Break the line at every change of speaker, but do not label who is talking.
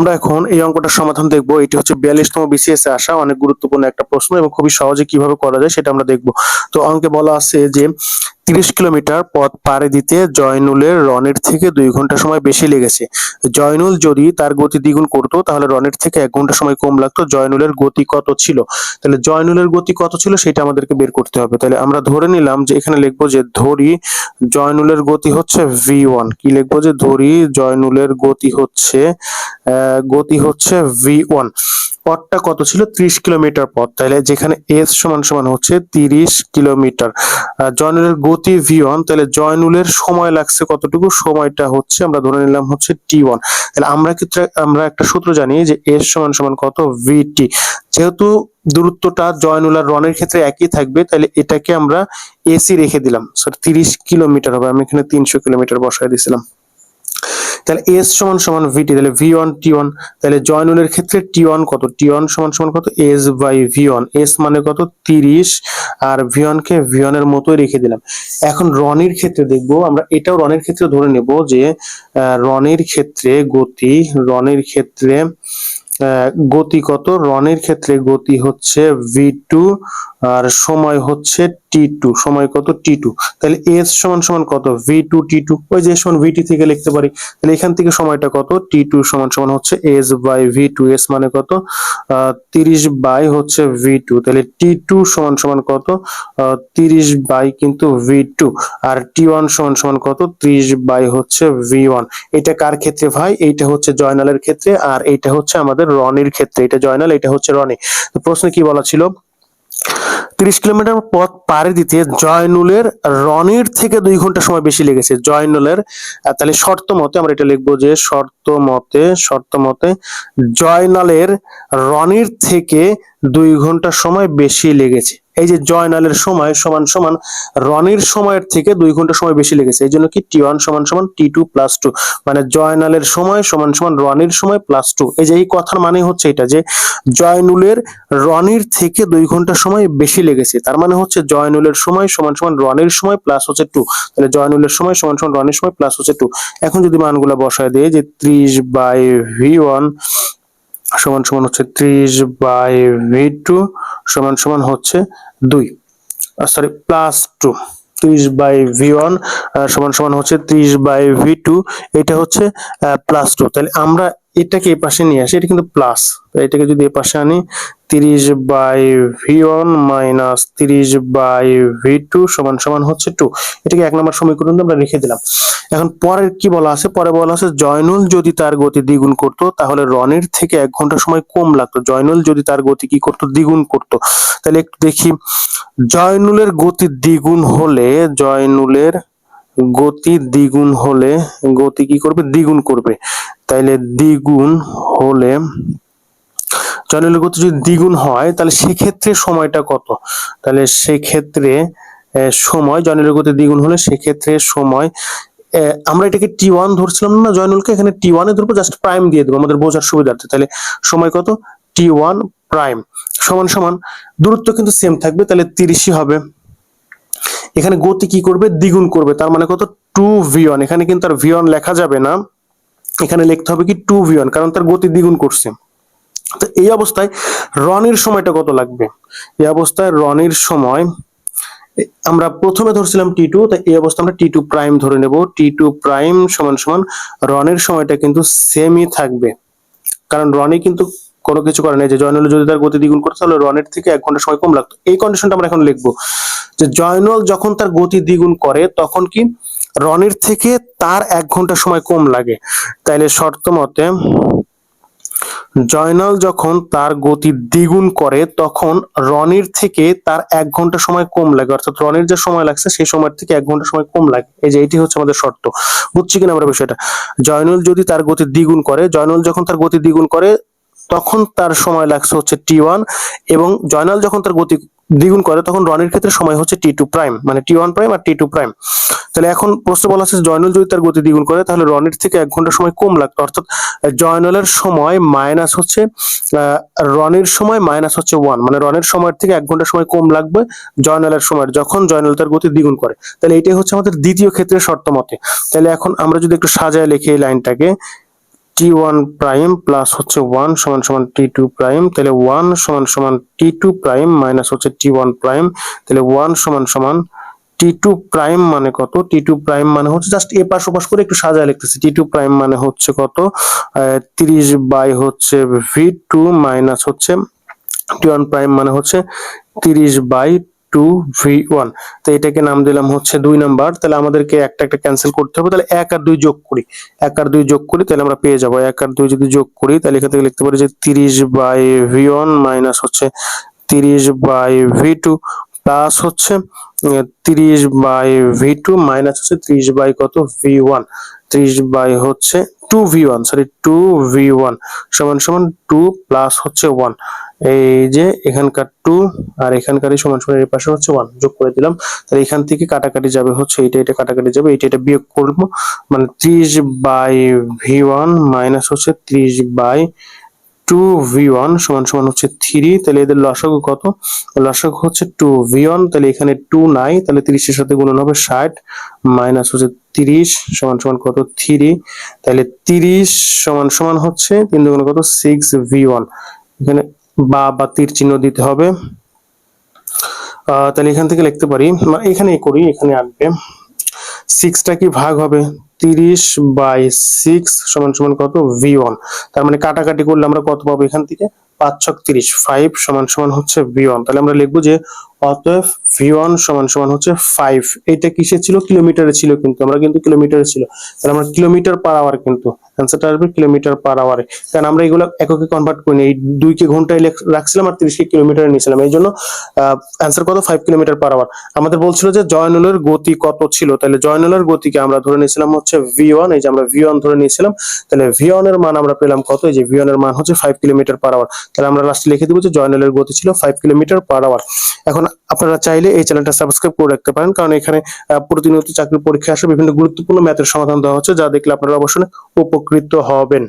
আমরা এখন এই অঙ্কটার সমাধান দেখব। এটি হচ্ছে বিয়াল্লিশতম বিসিএস এ আসা। অনেক গুরুত্বপূর্ণ একটা প্রশ্ন এবং খুবই সহজে কীভাবে করা যায় সেটা আমরা দেখব। তো অঙ্কে বলা আছে যে তিরিশ কিলোমিটার পথ পাড়ি দিতে জয়নুলের রনের থেকে দুই ঘণ্টা সময় বেশি লেগেছে। জয়নুল যদি তার গতি দ্বিগুণ করতো তাহলে রনের থেকে এক ঘণ্টা সময় কম লাগতো। জয়নুলের গতি কত ছিল? তাহলে জয়নুলের গতি কত ছিল সেটা আমাদেরকে বের করতে হবে। তাহলে আমরা ধরে নিলাম যে এখানে লিখব যে ধরি জয়নুলের গতি হচ্ছে ভি ওয়ান কি লিখব যে ধরি জয়নুলের গতি হচ্ছে আহ, গতি হচ্ছে ভি ওয়ান পথটা কত ছিল? ত্রিশ কিলোমিটার পথ। তাহলে যেখানে এস সমান সমান হচ্ছে তিরিশ কিলোমিটার। জয়নুলের গতি ভি ওয়ান তাহলে জয়নুলের সময় লাগছে কতটুকু? সময়টা হচ্ছে আমরা ধরে নিলাম হচ্ছে টি ওয়ান তাহলে আমরা ক্ষেত্রে আমরা একটা সূত্র জানি যে এস সমান সমান কত? ভিটি যেহেতু দূরত্বটা জয়নুল আর রনের ক্ষেত্রে একই থাকবে, তাহলে এটাকে আমরা এসি রেখে দিলাম। সরি তিরিশ কিলোমিটার হবে। আমি এখানে তিনশো কিলোমিটার বসায় দিছিলাম। তাহলে এস সমান সমান ভিটি তাহলে ভি ওয়ান টি ওয়ান তাহলে জয়নুলের ক্ষেত্রে টি ওয়ান কত? টি ওয়ান সমান সমান কত? S by V one S মানে কত? তিরিশ। আর ভি ওয়ান কে ভি ওয়ানের মতোই রেখে দিলাম। এখন রনির ক্ষেত্রে দেখব, আমরা এটাও রনের ক্ষেত্রে ধরে নেব যে রনির ক্ষেত্রে গতি, রনির ক্ষেত্রে গতি কত? রনের ক্ষেত্রে গতি হচ্ছে ভি টু আর সময় হচ্ছে টি টু সময় কত? টি টু তাহলে এস সমান সমান কত? ভি টু টি টু ওই যে সমান ভিটি থেকে লিখতে পারি। তাহলে এখান থেকে সময়টা কত? টি টু সমান সমান হচ্ছে S by V two S মানে কত? তিরিশ বাই হচ্ছে ভি টু তাহলে টি টু সমান সমান কত? তিরিশ বাই কিন্তু ভি টু আর টি ওয়ান সমান সমান কত? ত্রিশ বাই হচ্ছে ভি ওয়ান এটা কার ক্ষেত্রে ভাই? এইটা হচ্ছে জয়নালের ক্ষেত্রে। আর এইটা হচ্ছে আমাদের রনির ক্ষেত্রে। এটা জয়নাল, এটা হচ্ছে রনি। প্রশ্নে কি বলা ছিল? তিরিশ কিলোমিটার পথ পাড়ি দিতে জয়নুলের রনির থেকে দুই ঘণ্টা সময় বেশি লেগেছে। জয়নুলের তাহলে শর্ত মতে আমরা এটা লিখব যে শর্ত মতে শর্ত মতে জয়নালের রনির থেকে দুই ঘণ্টা সময় বেশি লেগেছে। এই যে জয়নালের সময় সমান সমান রনির সময়ের থেকে দুই ঘণ্টা সময় বেশি লেগেছে। এই জন্য কি টি ওয়ান সমান সমান টি টু প্লাস টু। মানে জয়নালের সময় সমান সমান রনির সময় প্লাস টু। এই যে এই কথার মানে হচ্ছে এটা যে জয়নুলের রনির থেকে দুই ঘণ্টা সময় বেশি লেগেছে। তার মানে হচ্ছে জয়নুলের সময় সমান সমান রনির সময় প্লাস হচ্ছে টু। তাহলে জয়নুলের সময় সমান সমান রনির সময় প্লাস হচ্ছে টু। এখন যদি মানগুলো বসায় দেয় যে ত্রিশ বাই ভি ওয়ান সমান সমান হচ্ছে ত্রিশ বাই ভি টু সমান সমান হচ্ছে দুই। সরি প্লাস টু ত্রিশ বাই ভি ওয়ান সমান সমান হচ্ছে ত্রিশ বাই ভি টু, এটা হচ্ছে প্লাস টু তাহলে আমরা এটাকে এই পাশে নিয়ে আসি, এটা কিন্তু প্লাস এটাকে যদি এই পাশে আনি, তিরিশ বাই ভি ওয়ান মাইনাস তিরিশ বাই ভি টু সমান সমান হচ্ছে টু এটাকে এক নম্বর সমীকরণ আমরা রেখে দিলাম। এখন পরের কি বলা আছে? পরে বলা আছে, জয়নুল যদি তার গতি দ্বিগুণ করতো, তাহলে রনির থেকে এক ঘণ্টা সময় কম লাগতো। জয়নুল যদি তার গতি কি করতো? দ্বিগুণ করতো। তাহলে একটু দেখি, জয়নুলের গতি দ্বিগুণ হলে, জয়নুলের গতি দ্বিগুণ হলে গতি কি করবে? দ্বিগুণ করবে। তাইলে দ্বিগুণ হলে, জয়নুলের গতি যদি দ্বিগুণ হয়, তাহলে সেক্ষেত্রে সময়টা কত? তাহলে সেক্ষেত্রে সময়, জয়নুলের গতি দ্বিগুণ হলে সেক্ষেত্রে সময় আমরা এটাকে টি ওয়ান ধরছিলাম না, জয়নুলকে এখানে টি ওয়ানে ধরবো জাস্ট প্রাইম দিয়ে দেবো আমাদের বোঝার সুবিধার্থে। তাহলে সময় কত? টি ওয়ান প্রাইম সমান সমান, দূরত্ব কিন্তু সেম থাকবে, তাহলে তিরিশই হবে। এখানে গতি কি করবে? দ্বিগুণ করবে, তার মানে কত? টু ভি ওয়ান এখানে কিন্তু আর ভি ওয়ান লেখা যাবে না। এখানে লিখতে হবে কি টু ভি ওয়ান কারণ তার গতি দ্বিগুণ করছে। তো এই অবস্থায় রনির সময়টা কত লাগবে? এই অবস্থায় রনির সময় আমরা প্রথমে ধরছিলাম টি টু তাই এই অবস্থা আমরা টি টু প্রাইম ধরে নেব। টি টু প্রাইম সমান সমান রনের সময়টা কিন্তু সেমই থাকবে। কারণ রনি কিন্তু কোনো কিছু করে নাই যে জয়নুল যদি তার গতি দ্বিগুণ করতো তাহলে রনের থেকে এক ঘণ্টা সময় কম লাগতো। এই কন্ডিশনটা আমরা এখন লিখব। যে জয়নুল যখন তার গতি দ্বিগুণ করে, তখন কি রনির থেকে তার এক ঘণ্টা সময় কম লাগে। তাইলে শর্ত মতে, জয়নাল যখন তার গতি দ্বিগুণ করে, তখন রনির থেকে তার এক ঘণ্টা সময় কম লাগে। অর্থাৎ রনির যে সময় লাগছে, সেই সময় থেকে এক ঘণ্টা সময় কম লাগে। এই যে এটি হচ্ছে আমাদের শর্ত। বুঝছি কিনা আমরা বিষয়টা? জয়নুল যদি তার গতি দ্বিগুণ করে, জয়নুল যখন তার গতি দ্বিগুণ করে, তখন তার সময় লাগছে হচ্ছে টি ওয়ান এবং জয়নাল যখন তার গতি দ্বিগুণ করে, তখন রনির ক্ষেত্রে সময় হচ্ছে টি টু প্রাইম মানে টি ওয়ান প্রাইম আর টি টু প্রাইম তাহলে এখন প্রশ্ন বলা আছে জয়নুল যদি তার গতি দ্বিগুণ করে, তাহলে রনির থেকে এক ঘণ্টা সময় কম লাগতো। অর্থাৎ জয়নুলের সময় মাইনাস হচ্ছে রনির সময় মাইনাস হচ্ছে ওয়ান মানে রনের সময়ের থেকে এক ঘণ্টা সময় কম লাগবে জয়নালের সময় যখন জয়নাল তার গতি দ্বিগুণ করে। তাহলে এটাই হচ্ছে আমাদের দ্বিতীয় ক্ষেত্রে শর্ত মতে। তাহলে এখন আমরা যদি একটু সাজায় লিখি এই লাইনটাকে টি ওয়ান প্রাইম প্লাস হচ্ছে ওয়ান সমান সমান টি টু প্রাইম তাহলে ওয়ান সমান সমান টি টু প্রাইম মাইনাস হচ্ছে টি ওয়ান প্রাইম তাহলে ওয়ান সমান সমান টি টু প্রাইম মানে কত? টি টু প্রাইম মানে হচ্ছে জাস্ট এ পাশ ওপাশ করে একটু সাজায় লিখতেছি। টি টু প্রাইম মানে হচ্ছে কত? তিরিশ বাই হচ্ছে ভি টু মাইনাস হচ্ছে টি ওয়ান প্রাইম মানে হচ্ছে তিরিশ বাই টু ভি ওয়ান তো এটাকে নাম দিলাম হচ্ছে দুই নাম্বার। তাহলে আমাদেরকে একটা একটা ক্যান্সেল করতে হবে। তাহলে এক আর দুই যোগ করি। এক আর দুই যোগ করি, তাহলে আমরা পেয়ে যাব। এক আর দুই যদি যোগ করি, তাহলে এখান থেকে লিখতে পারি যে তিরিশ বাই ভি ওয়ান মাইনাস হচ্ছে তিরিশ বাই ভি টু প্লাস হচ্ছে তিরিশ বাই ভি টু মাইনাস হচ্ছে ত্রিশ বাই কত? ভি ওয়ান ত্রিশ বাই হচ্ছে two V one sorry two V one সমান সমান টু প্লাস হচ্ছে ওয়ান এই যে এখানকার টু আর এখানকার সমান সমান এর পাশে হচ্ছে ওয়ান যোগ করে দিলাম। তাহলে এখান থেকে কাটাকাটি যাবে হচ্ছে এইটা এটা কাটাকাটি যাবে, এইটা এটা বিয়োগ করব। মানে ত্রিশ বাই ভি ওয়ান মাইনাস হচ্ছে ত্রিশ বাই টু ভি ওয়ান সমান সমান হচ্ছে থ্রি তাহলে এদের লসাগু কত? লসাগু হচ্ছে টু ভি ওয়ান তাহলে এখানে টু নাই, তাহলে তিরিশের সাথে গুণন হবে ষাট মাইনাস হচ্ছে তিরিশ সমান সমান কত? থ্রি তাহলে তিরিশ সমান সমান হচ্ছে, তিন দুগুণ কত? সিক্স ভি ওয়ান এখানে বা বা তীর চিহ্ন দিতে হবে। তাহলে এখান থেকে লিখতে পারি এখানে করি, এখানে আসবে সিক্সটা কি ভাগ হবে? তিরিশ বাই সিক্স সমান সমান কত? ভি ওয়ান তার মানে কাটাকাটি করলে আমরা কত পাবো এখান থেকে? পাঁচ ছক তিরিশ ফাইভ সমান সমান হচ্ছে ভি ওয়ান তাহলে আমরা লিখব যে অতএব ভি ওয়ান সমান সমান হচ্ছে ফাইভ এটা কিসে ছিল? কিলোমিটারে ছিল কিন্তু, আমরা কিন্তু কিলোমিটারে ছিল। তাহলে আমরা কিলোমিটার পার আওয়ার কিন্তু অ্যান্সারটা আসবে কিলোমিটার পার আওয়ারে কারণ আমরা এগুলো এককে কনভার্ট করি এই দুইকে ঘন্টায় রাখছিলাম আর তিরিশকে কিলোমিটারে নিয়েছিলাম। এই জন্য অ্যান্সার কত? ফাইভ কিলোমিটার পার আওয়ার আমাদের বলছিল যে জয়নুলের গতি কত ছিল? তাহলে জয়নুলের গতিকে আমরা ধরে নিয়েছিলাম হচ্ছে ভি ওয়ান এই যে আমরা ভি ওয়ান ধরে নিয়েছিলাম। তাহলে ভি এর মান আমরা পেলাম কত? এই যে ভি এর মান হচ্ছে ফাইভ কিলোমিটার পার আওয়ার তাহলে আমরা লাস্টে লিখে দিব যে জয়নুলের গতি ছিল ফাইভ কিলোমিটার পার আওয়ার এখন আপনারা চাইলে এই চ্যানেলটা সাবস্ক্রাইব করে রাখতে পারেন, কারণ এখানে প্রতিনিয়ত চাকরির পরীক্ষা আসে, বিভিন্ন গুরুত্বপূর্ণ ম্যাথের সমাধান দেওয়া হচ্ছে, যা দেখলে আপনারা অবশ্যই উপকৃত হবেন।